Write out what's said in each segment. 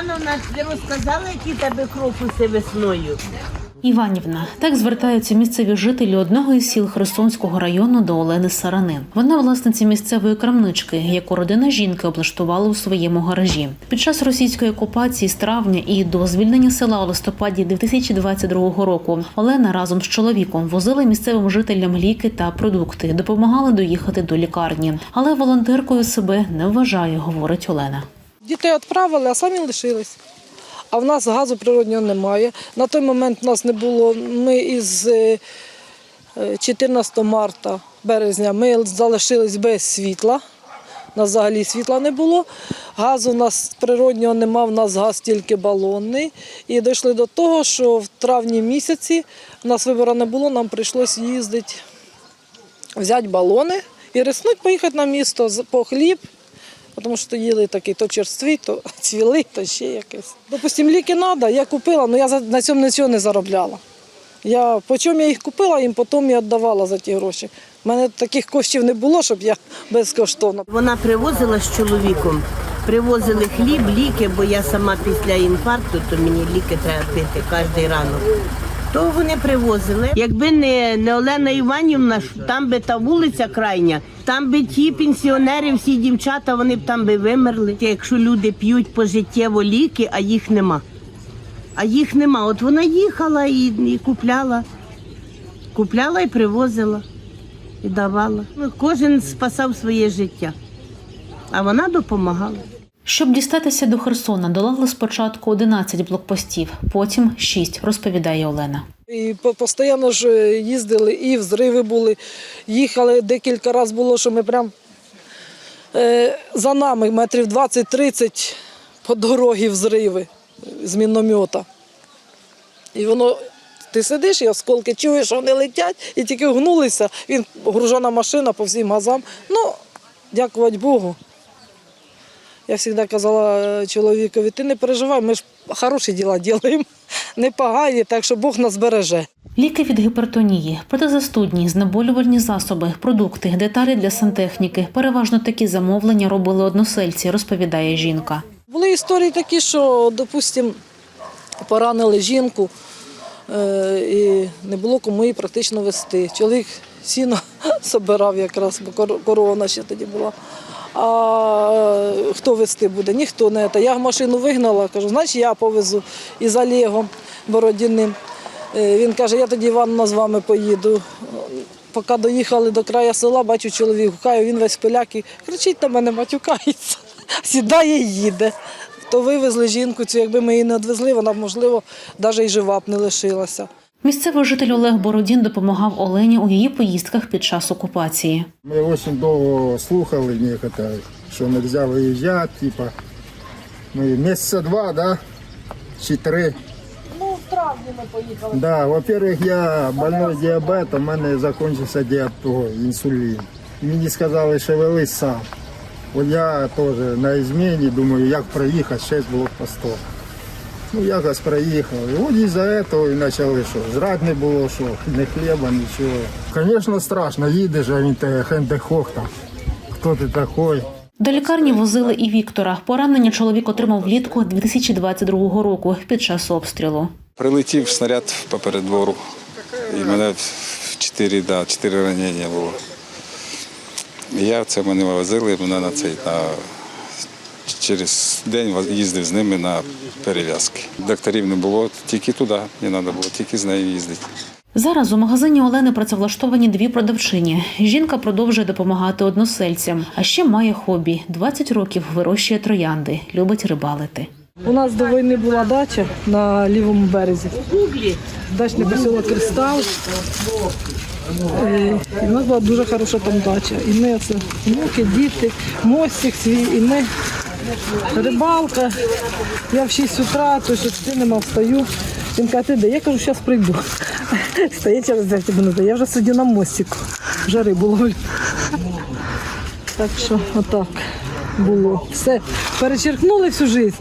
Івановна, ти розказала, які тебе крокуси весною? Іванівна так звертаються місцеві жителі одного із сіл Херсонського району до Олени Саранин. Вона власниця місцевої крамнички, яку родина жінки облаштувала у своєму гаражі. Під час російської окупації з травня і до звільнення села у листопаді 2022 року Олена разом з чоловіком возила місцевим жителям ліки та продукти, допомагали доїхати до лікарні. Але волонтеркою себе не вважає, говорить Олена. Дітей відправили, а самі лишились. А в нас газу природнього немає. На той момент в нас не було. Ми із е, е, 14 марта, березня, ми залишились без світла. У нас взагалі світла не було. Газу у нас природнього немає, в нас газ тільки балонний. І дійшли до того, що в травні місяці у нас вибору не було, нам прийшлось їздити, взяти балони і риснуть, поїхати на місто по хліб. Тому що їли такі то черстві, то цвіли, то ще якесь. Допустим, ліки треба, я купила, але я на цьому нічого не заробляла. Я, по чому я їх купила, їм потім я віддавала за ті гроші. У мене таких коштів не було, щоб я безкоштовно. Вона привозила з чоловіком. Привозили хліб, ліки, бо я сама після інфаркту, то мені ліки треба пити кожен ранок. То вони привозили. Якби не, не Олена Іванівна, там би та вулиця крайня, там би ті пенсіонери, всі дівчата, вони б там би вимерли. Якщо люди п'ють пожиттєво ліки, а їх нема. А їх нема. От вона їхала і, і купляла. Купляла і привозила, і давала. Ну, кожен спасав своє життя, а вона допомагала. Щоб дістатися до Херсона, долали спочатку 11 блокпостів, потім 6, розповідає Олена. І постійно ж е, їздили, і взриви були. Їхали декілька разів було, що ми прям е, за нами метрів 20-30 по дорогі взриви з міномета. І воно, ти сидиш і осколки чуєш, що вони летять, і тільки гнулися. Він гружена машина по всім газам. Ну, дякувати Богу. Я завжди казала е, чоловікові, ти не переживай, ми ж хороші діла робимо, непогані, так що Бог нас береже. Ліки від гіпертонії, протизастудні, знеболювальні засоби, продукти, деталі для сантехніки. Переважно такі замовлення робили односельці, розповідає жінка. Були історії такі, що, допустимо, поранили жінку е, і не було кому її практично вести. Чоловік сіно собирав якраз, бо кор- корона ще тоді була. А хто вести буде? Ніхто не те. Я машину вигнала, кажу, значить я повезу із Олегом Бородіним. Е, Він каже, я тоді Іванна з вами поїду. Поки доїхали до краю села, бачу чоловік гукає, він весь пиляк і кричить на мене, матюкається. Сідає і їде. То вивезли жінку цю, якби ми її не відвезли, вона б, можливо, навіть і жива б не лишилася. Місцевий житель Олег Бородін допомагав Олені у її поїздках під час окупації. Ми дуже довго слухали що не можна виїжджати, типа. Ми місяця два, да? Чи три. Ну, в травні ми поїхали. Да, во-первых, я больной діабетом, у мене закінчився діаб, того, інсулін. Мені сказали, що вели сам. От я теж на зміні думаю, як проїхати 6 блокпостів. Ну, якось проїхав. І от із-за цього і почали, що жрати не було, що не хліба, нічого. Звісно, страшно, їдеш, а він тебе хендехох там. Хто ти такий? До лікарні возили і Віктора. Поранення чоловік отримав влітку 2022 року під час обстрілу. Прилетів снаряд поперед двору. І мене в чотири, да, чотири ранення було. І я це мене возили, мене на цей на через день їздив з ними на перев'язки. Докторів не було, тільки туди не треба було, тільки з нею їздити. Зараз у магазині Олени працевлаштовані дві продавчині. Жінка продовжує допомагати односельцям, а ще має хобі. 20 років вирощує троянди, любить рибалити. У нас до війни була дача на лівому березі. Дачний поселок Кристал. Е, І в нас була дуже хороша там дача. І ми це внуки, діти, мостик свій, і ми рибалка. Я в 6 утра, то що ти нема, встаю. Він каже, ти де? Я кажу, зараз прийду. Стає через 10 минут. Я вже сидю на мостику, вже рибу ловлю. Так що отак було. Все, перечеркнули всю життя,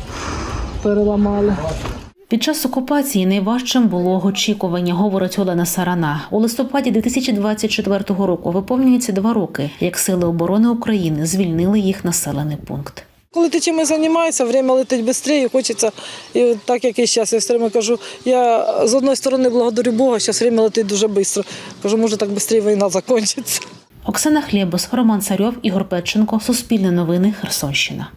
переламали. Під час окупації найважчим було очікування, говорить Олена Сарана. У листопаді 2024 року виповнюється два роки, як сили оборони України звільнили їх населений пункт. Коли ти чимось займаєшся, время летить швидше, хочеться. І так як і зараз, я все время кажу, я з одної сторони благодарю Бога, зараз время летить дуже швидко. Кажу, може так швидше війна закінчиться. Оксана Хлєбос, Роман Царьов, Ігор Петченко, Суспільне новини, Херсонщина.